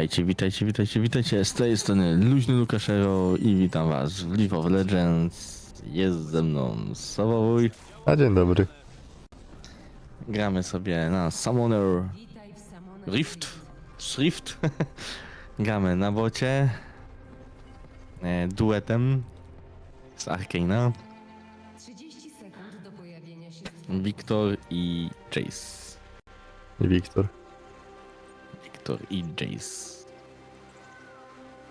Witajcie, witajcie, witajcie, witajcie. Z tej strony Luźny Lukaszero i witam was w League of Legends. Jest ze mną Sobowój. A dzień dobry. Gramy sobie na Summoner. Rift. Shrift. Gramy na bocie. E, duetem z Arcana. 30 sekund do pojawienia się. Wiktor i Jace. Wiktor. Wiktor i Jace.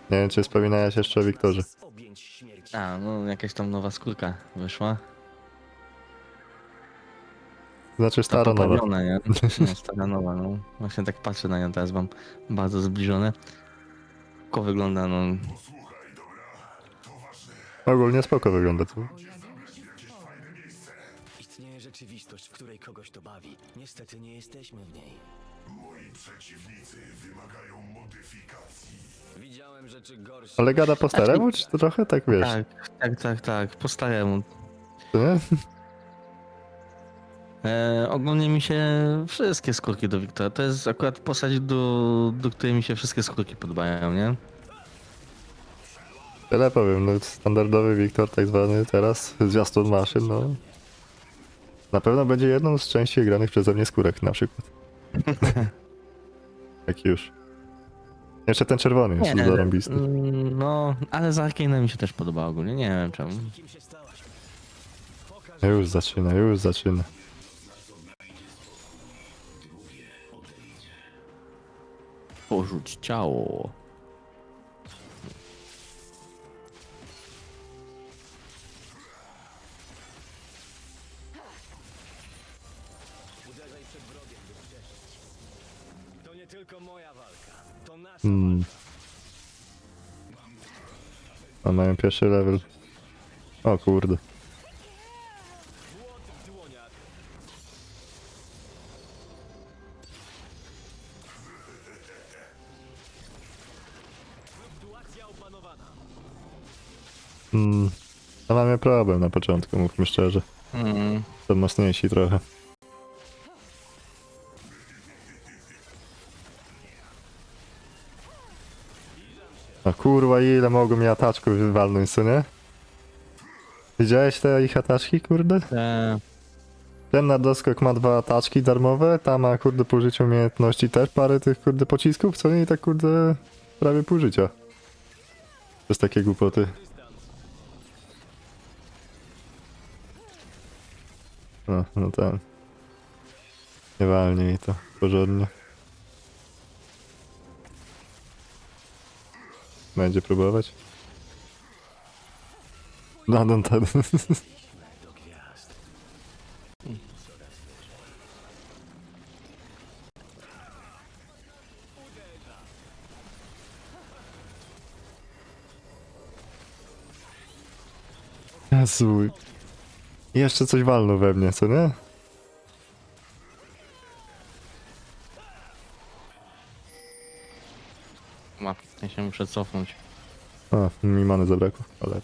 Nie wiem, czy wspominałeś jeszcze o Wiktorze. A, no jakaś tam nowa skórka wyszła. Znaczy Ta stara nowa. poprawiona, nie? No, stara nowa, no. Właśnie tak patrzę na nią teraz, mam bardzo zbliżone. Ko wygląda, no... Ogólnie spoko wygląda stwory. Istnieje rzeczywistość, w której kogoś to bawi. Niestety nie jesteśmy w niej. Moi przeciwnicy wymagają modyfikacji. Widziałem rzeczy gorsze. Ale gada po staremu, czy to trochę tak wiesz? Tak, tak, tak, tak, po staremu. Nie? E, ogólnie mi się wszystkie skórki do Wiktora, to jest akurat postać, do, do której mi się wszystkie skórki podobają, nie? Tyle powiem, no standardowy Wiktor tak zwany teraz, zwiastun maszyn, no. Na pewno będzie jedną z częściej granych przeze mnie skórek na przykład. Jak już. Jeszcze ten czerwony jest zarąbisty. mm, no, ale z Arkane'em mi się też podoba ogólnie, nie wiem czemu. Już zaczyna, już zaczyna. Porzuć ciało. A mają pierwszy level. O kurde. Hmm. No mamy problem na początku, mówmy szczerze. Mm, To mocniejsi trochę. A kurwa ile mogą mi ataczków wywalnąć, co nie? Widziałeś te ich ataczki, kurde? te, Ten na doskok ma dwa ataczki darmowe, ta ma kurde pół życia umiejętności też parę tych kurde pocisków, co nie? I tak kurde prawie pół życia. To jest takie głupoty. No, no ten. Nie walnie mi to porządnie. Będzie próbować? No, no, ten. Jezu. Jeszcze coś walnął we mnie, co nie? Ja się muszę cofnąć. A, mi many zabrakło, ale...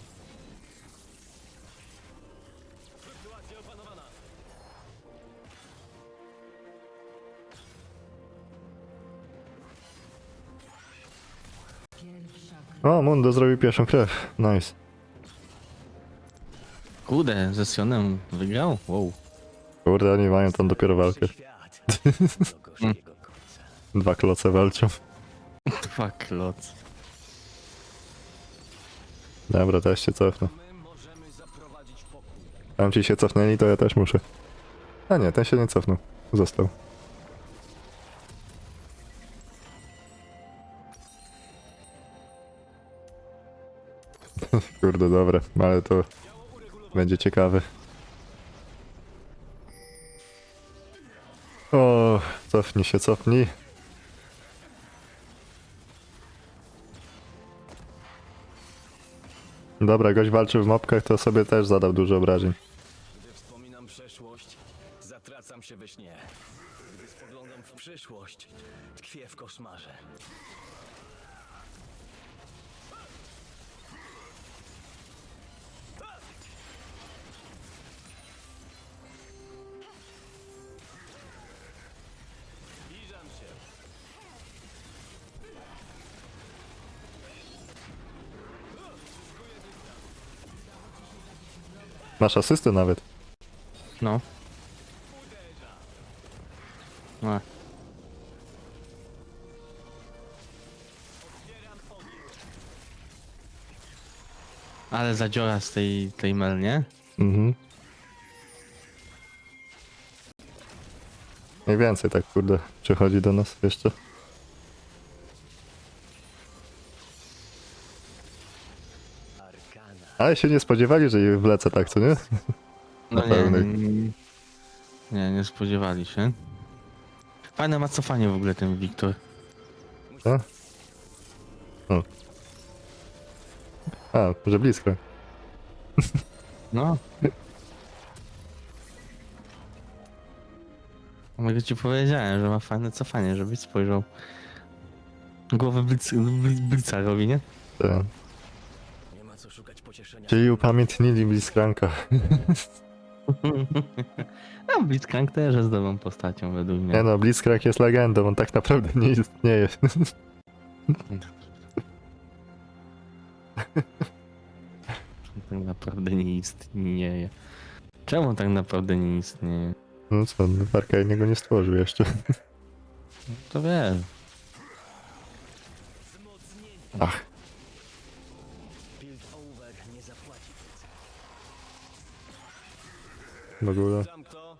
O, Mundo zrobił pierwszą krew. Nice. Kurde, ze Sionem wygrał? Wow. Kurde, oni mają tam dopiero walkę. Dwa kloce walczą. Dwa kloc. Dobra, też się cofnę. Tam ci się cofnęli, to ja też muszę. A nie, ten się nie cofnął. Został. Kurde, dobre, ale to będzie ciekawe. O, cofnij się, cofnij. Dobra, gość walczył w mopkach, to sobie też zadał dużo obrażeń. Gdy wspominam przeszłość, zatracam się we śnie. Gdy spoglądam w przyszłość, tkwię w koszmarze. Masz asystę nawet. No. No. Ale zadziora z tej, tej mel, nie? Mhm. Mniej więcej tak, kurde, przychodzi do nas jeszcze. Ale się nie spodziewali, że jej wlecę tak, co nie? Na No nie, pełnej. nie, nie, nie spodziewali się. Fajne ma cofanie w ogóle ten Wiktor. Co? O. A, że blisko. No. Mogę ci powiedziałem, że ma fajne cofanie, żebyś spojrzał. Głowę blic, blica robi, nie? Tak. Nie ma co szukać pocieszenia. Czyli upamiętnili Blitzcranka. A Blitzcrank też jest dobrą postacią według mnie. Nie no, Blitzcrank jest legendą, on tak naprawdę nie istnieje. Tak naprawdę nie istnieje. Czemu tak naprawdę nie istnieje? No co, no, Arkane go nie stworzył jeszcze. To wiesz. Ach, w ogóle. Kto?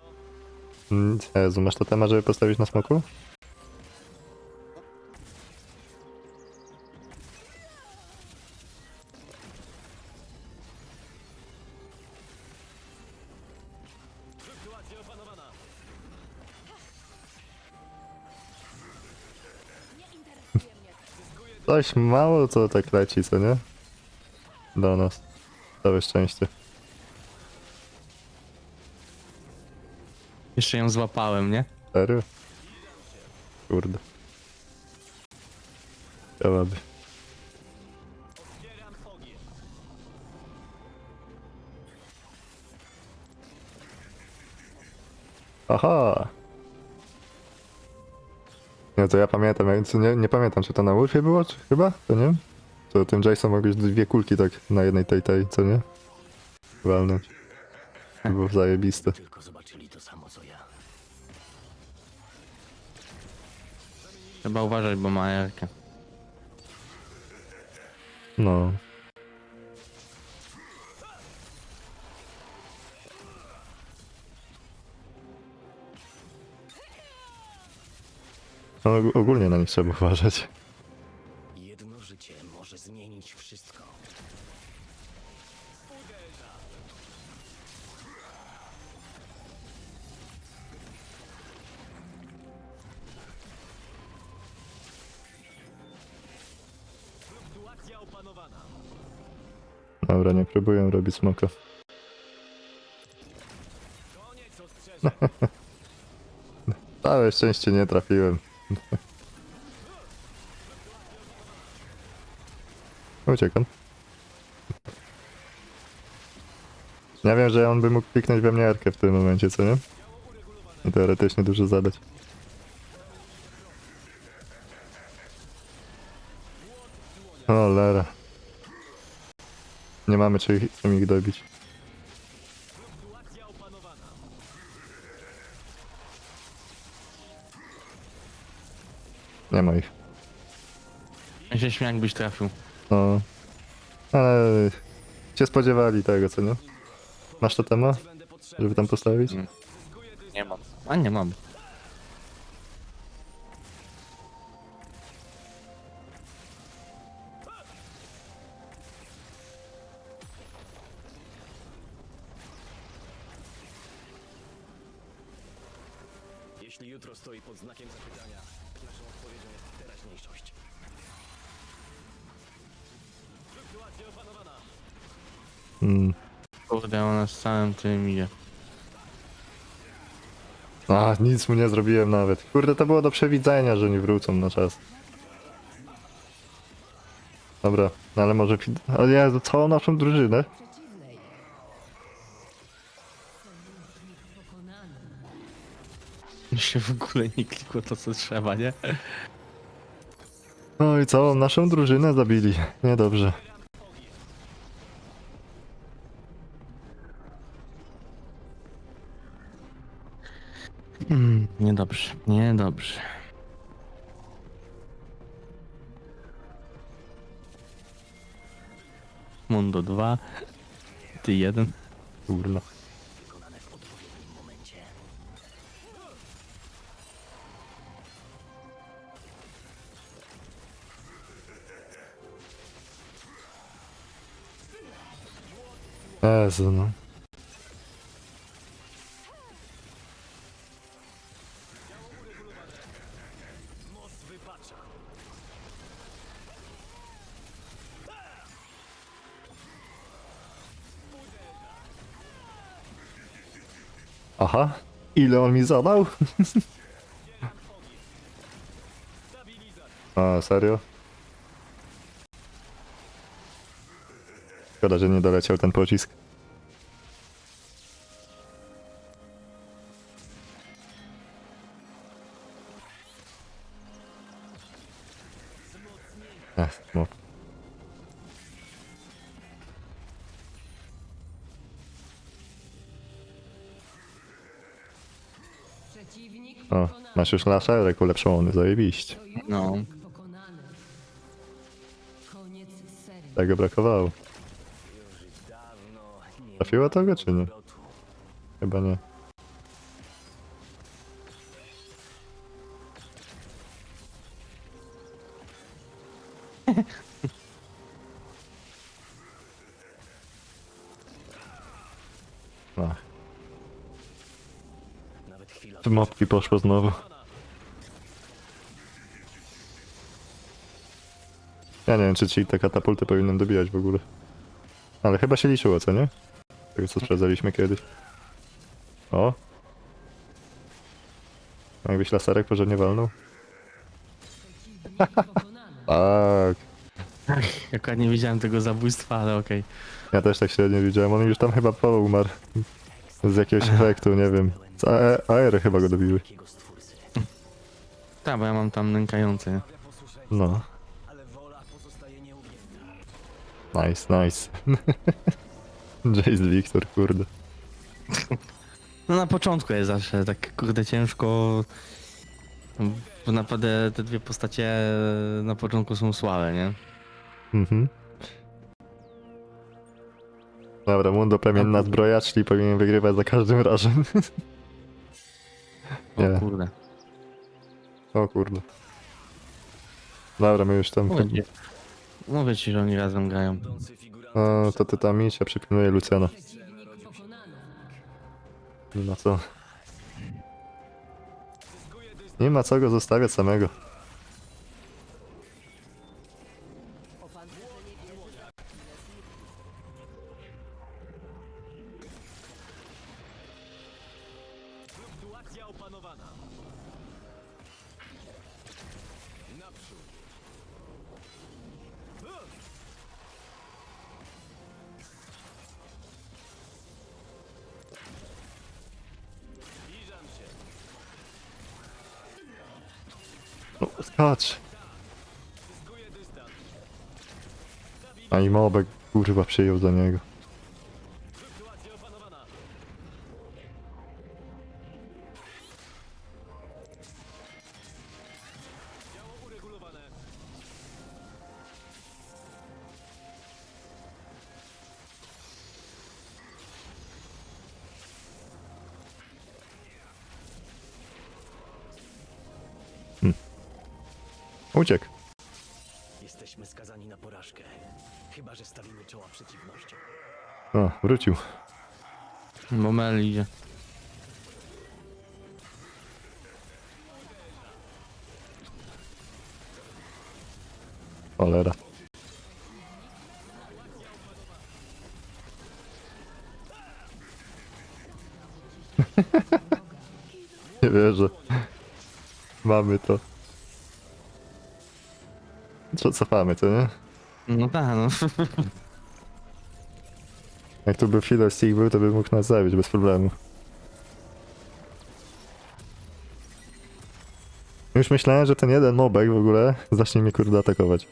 Mm, Jezu, masz to temat, żeby postawić na smoku? Coś mało co tak leci, co nie? Do nas. Całe szczęście. Jeszcze ją złapałem, nie? Serio? Kurde. Ogień. Aha! Nie, to ja pamiętam, ja co nie, nie pamiętam, czy to na Wolfie było, czy chyba? To nie? To tym Jason mogłeś dwie kulki tak na jednej tej tej, co nie? Walnąć. To było zajebiste. Tylko zobaczyli to samo co Trzeba uważać, bo ma jarkę. No. No, og- ogólnie na nich trzeba uważać. Dobra, nie próbuję robić smoka. Całe szczęście nie trafiłem. Uciekam. Ja wiem, że on by mógł kliknąć we mnie Erkę w tym momencie, co nie? I teoretycznie dużo zadać. Nie mamy czym ich, czym ich dobić. Nie ma ich. Ja się śmiałem, jakbyś trafił. No. Ale się spodziewali tego, co nie? Masz to temat, żeby tam postawić? Nie mam. A nie mam. Tym idzie. A, nic mu nie zrobiłem nawet. Kurde, to było do przewidzenia, że nie wrócą na czas. Dobra, no ale może... fi- O Jezu, całą naszą drużynę? Przeciwnej. Sojusznik pokonany. Mi się w ogóle nie klikło to, co trzeba, nie? No i całą naszą drużynę zabili. Niedobrze. Niedobrze, niedobrze. Mundo 2, ty 1. Kurna. Wykonane w odpowiednim momencie. Jezu, no. Aha. Ile on mi zadał? A, serio? Szkoda, że nie doleciał ten pocisk. Masz już laszerek ulepszony, zajebiście. No. Tego brakowało. Już dawno nie Trafiło to go, czy nie? Chyba nie. Chwila. te mopki poszło znowu. Ja nie wiem, czy ci te katapulty powinienem dobijać w ogóle. Ale chyba się liczyło, co nie? Tego co sprawdzaliśmy kiedyś. O! Jakbyś laserek porządnie walnął? Tak. Akurat nie widziałem tego zabójstwa, ale okej. Ja też tak średnio widziałem. On już tam chyba umarł. Z jakiegoś efektu, nie wiem. Z AE AR chyba go dobiły. Tak, bo ja mam tam nękający. No. Nice, nice. Jace Victor, kurde. No na początku jest zawsze tak kurde ciężko. Bo naprawdę te dwie postacie na początku są słabe, nie? Mhm. Dobra, Mundo plemienna zbroja, czyli powinien wygrywać za każdym razem. O Nie. kurde. o kurde. Dobra, my już tam... mówię ci, że oni razem grają. Będący figurant O, to ty tam idź, ja przypilnuję. Nie ma co. Nie ma co go zostawiać samego. Przyjął za niego. Uregulowane. Uciekł. Skazani na porażkę. Chyba, że stawimy czoła przeciwnościom. O, wrócił. Idzie. Cholera. Nie wierzę. Mamy to. Co cofamy, co nie? No tak, no. Jak tu by Fiddlestick był, to by mógł nas zabić bez problemu. Już myślałem, że ten jeden mobek w ogóle zacznie mnie kurde atakować.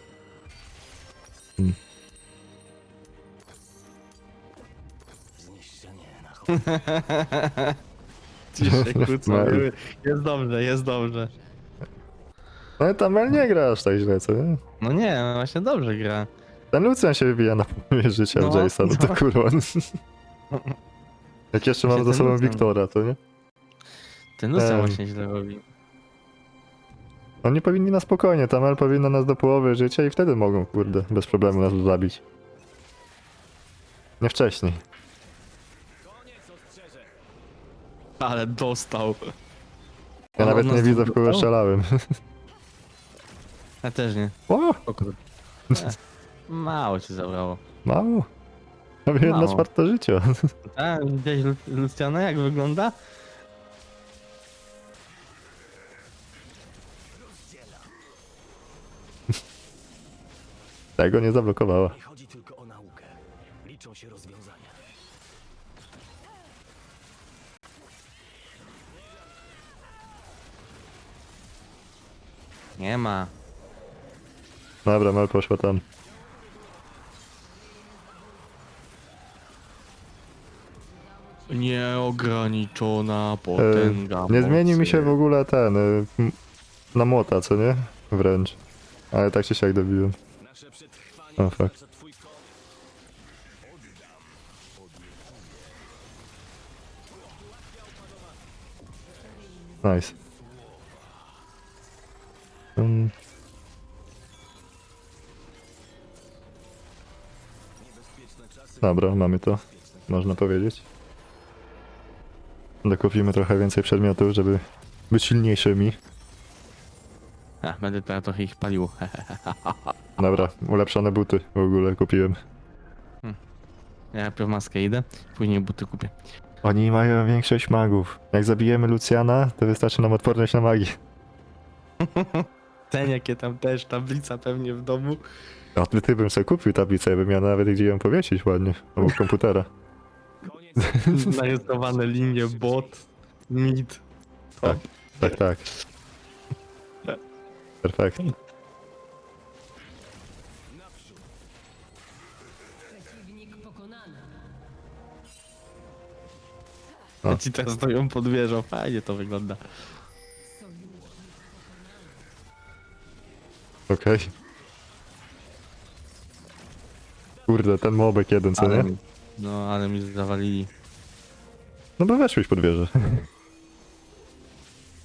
Chodź. Ciszej, kłócą. Mel. Jest dobrze, jest dobrze. No i nie gra aż tak źle, co nie? No nie, no właśnie dobrze gra. Ten Lucian się wybija na połowie życia No, Jason, no to no. kurwa. Jak jeszcze Właśnie za sobą. Wiktora, to nie? Ten Lucian właśnie źle robi. Oni powinni na spokojnie, Tamel powinna nas do połowy życia i wtedy mogą, kurde, bez problemu nas zabić. Nie wcześniej. Ale dostał. Ja On nawet nie widzę, w kogo strzelałem. Ja też nie. O, Mało ci zabrało. mało. Prawie jedna Mało. czwarta życia. A, widziałeś Lu- Luciana jak wygląda? Tego nie zablokowała. Nie chodzi tylko o naukę. Liczą się rozwiązania. Nie ma. Dobra, Mel poszła tam. Nieograniczona E, potęga. nie zmieni mi się w mocy. ogóle ten, y, m- na młota, co nie? Wręcz. Ale tak się siak dobiłem. O, fuck. Nice. Um, dobra, mamy to. Można powiedzieć. Dokupimy trochę więcej przedmiotów, żeby być silniejszymi. A, będę teraz trochę ich palił. Dobra, ulepszone buty w ogóle kupiłem. Ja najpierw maskę idę, później buty kupię. Oni mają większość magów. Jak zabijemy Luciana, to wystarczy nam odporność na magię. Ten jakie tam też, tablica pewnie w domu. A ty, ty bym sobie kupił tablicę, ja bym miał nawet gdzie ją powiesić ładnie. Obok komputera. Narysowane linie bot, mid. Tak, tak, tak. Perfekt. Przeciwnik pokonany. Ci teraz stoją pod wieżą, fajnie to wygląda. Okej. Kurde, ten mobek jeden, co nie? no, ale mi zawalili. No bo weszłeś pod wieżę.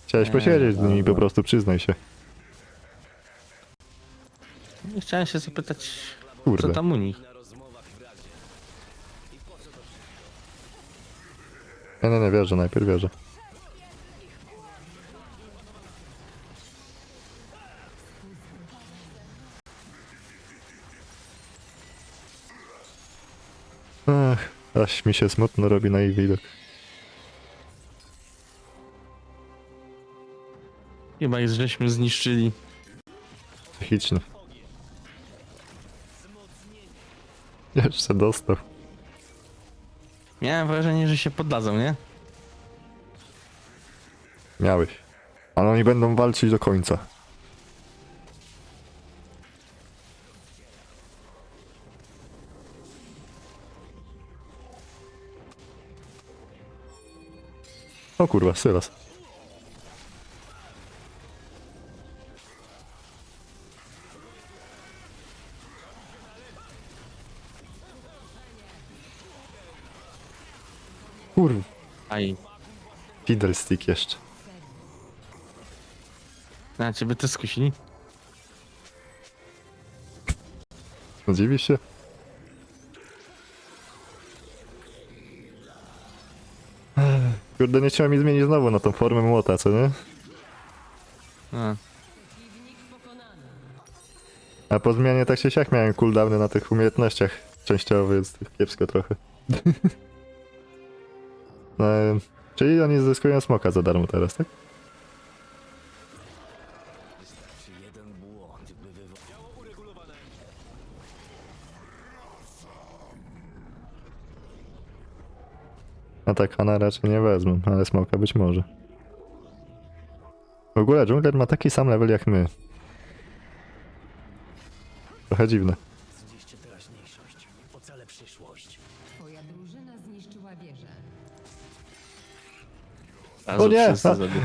Chciałeś Nie, posiedzieć z nimi, po prostu przyznaj się. No, Chciałem się zapytać, co Kurde. tam u nich. Nie, nie, nie, wierzę, najpierw wierzę. Aż mi się smutno robi na ich widok. Chyba ich żeśmy zniszczyli. Psychicznie. Jeszcze dostał. Miałem wrażenie, że się poddadzą, nie? Miałeś. Ale oni będą walczyć do końca. O kurwa, Sylas. Kurwa, Aj. Fiddlestick jeszcze. Na ciebie też skusili? No Dziwisz się? Kurde, nie chciałem mi zmienić znowu na tą formę młota, co nie? A. A po zmianie tak się siak miałem cooldowny na tych umiejętnościach częściowo, więc kiepsko trochę. no, em, czyli oni zyskują smoka za darmo teraz, tak? Wystarczy jeden błąd, by wywołać. Działo uregulowane. A tak Hana raczej nie wezmą, ale smoka być może. W ogóle Jungler ma taki sam level jak my. Trochę dziwne. Zniszcie teraźniejszość. Ocalę przyszłość. Twoja drużyna zniszczyła wieżę. Razu O nie!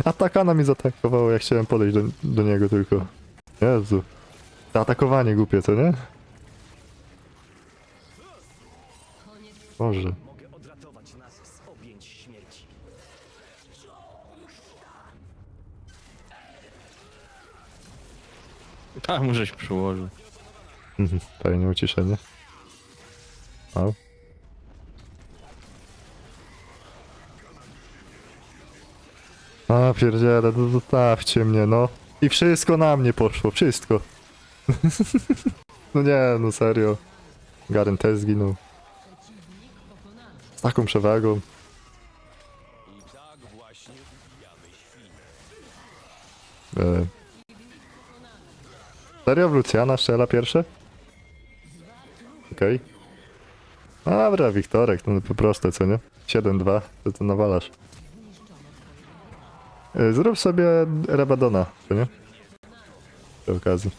A, atakana mi zaatakowało, jak chciałem podejść do, do niego tylko. Jezu. To atakowanie głupie, co nie? Boże. Mu żeś przyłożył. Mhm, Fajne uciszenie. Au. A pierdziele, no zostawcie mnie, no. I wszystko na mnie poszło, wszystko. no nie, no serio. Garen też zginął. Z taką przewagą. E. Serio, w Luciana strzela pierwsze? Okej. Okay. Dobra, Wiktorek, no po prostu, co nie? 7-2, to to nawalasz. E, Zrób sobie Rabadona, co nie? Przy okazji.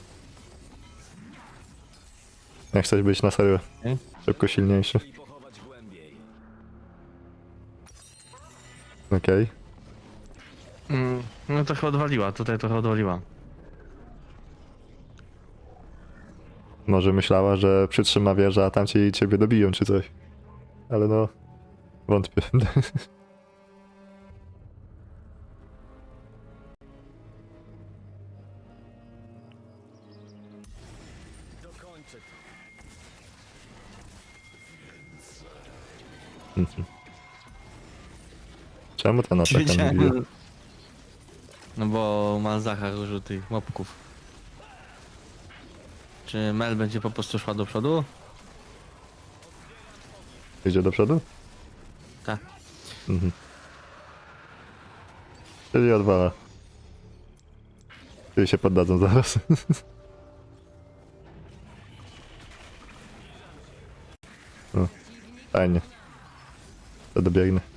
Jak chcesz być na serio. Szybko silniejszy. Okej. Mm, no trochę odwaliła, tutaj trochę odwaliła. Może myślała, że przytrzyma wieżę, a tamci ciebie dobiją czy coś. Ale no... Wątpię. Dokończę to. Czemu ten atak? Wiedziałem. No bo Malzachar użył tych mopków. Czy Mel będzie po prostu szła do przodu? Idzie do przodu? Tak. Mhm. Czyli odwala. Czyli się poddadzą zaraz. fajnie. To dobiegnę.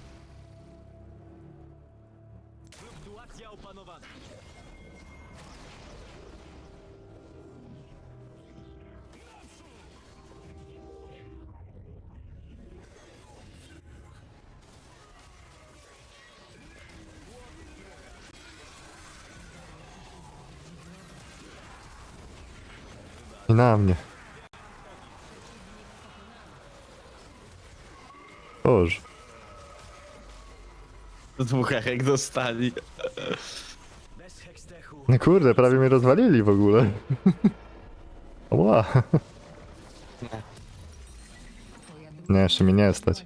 Na mnie. Boże. Dwóch jak dostali. No kurde, prawie mnie rozwalili w ogóle. Oła. Nie, jeszcze mi nie stać.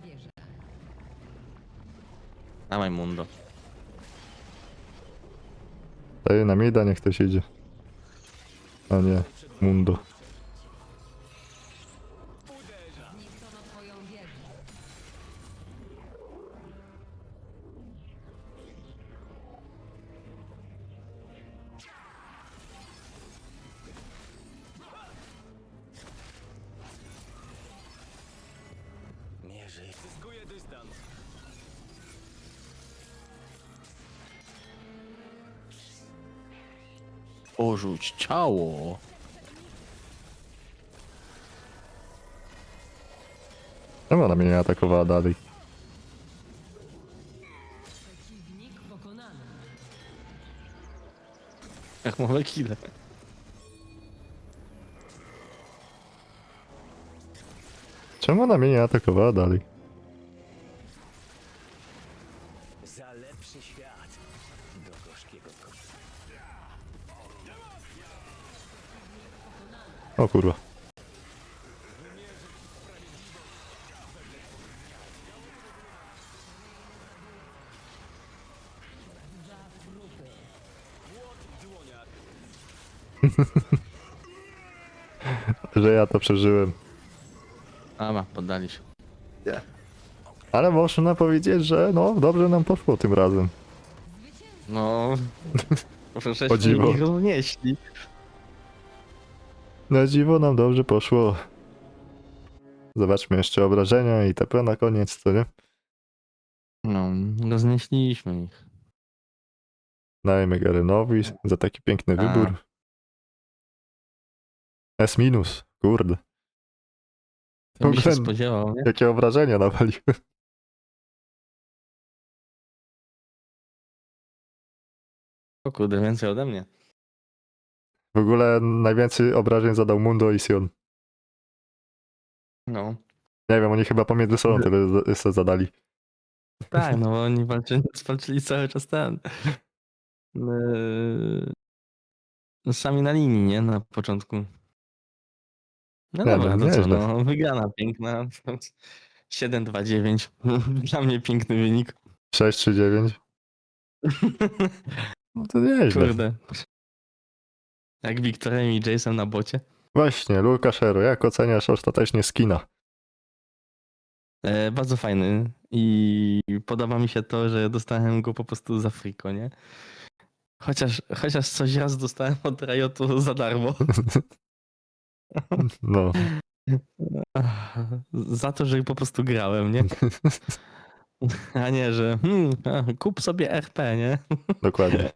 Dawaj mundo. Daję na mida, niech ktoś idzie. A nie, mundo. Porzuć ciało. Czemu ona mnie nie atakowała dalej? Przeciwnik pokonany. Jak mamy kile. Czemu ona mnie nie atakowała dalej? O kurwa. Że ja to przeżyłem. Dobra, poddali się. Ale można powiedzieć, że no dobrze nam poszło tym razem. No. Proszę O dziwo. ich roznieśli. Na dziwo nam dobrze poszło. Zobaczmy jeszcze obrażenia i TP na koniec, co nie? No, roznieśliśmy ich. Dajmy Garenowi za taki piękny A. wybór. S minus, kurde. To się Ogólnie- spodziewał, nie? Jakie obrażenia nawaliły. O kurde, więcej ode mnie. W ogóle najwięcej obrażeń zadał Mundo i Sion. No. Nie wiem, oni chyba pomiędzy sobą tyle sobie zadali. Tak, no bo oni walczyli, walczyli cały czas ten. Yy, sami na linii, nie? Na początku. No Nie, dobra, no to co, nieźle. no, wygrana piękna. 7-2-9. Dla mnie piękny wynik. 6 czy 9? No to nieźle. Kurde. Jak Wiktorem i Jason na bocie. Właśnie, Lukaszero, jak oceniasz ostatecznie skina? E, bardzo fajny i podoba mi się to, że dostałem go po prostu za friko, nie? Chociaż, chociaż coś raz dostałem od Riotu za darmo. No. Za to, że po prostu grałem, nie? A nie, że hmm, kup sobie RP, nie? Dokładnie.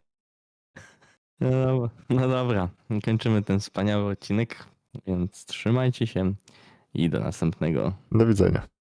No dobra, no dobra, kończymy ten wspaniały odcinek, więc trzymajcie się i do następnego. Do widzenia.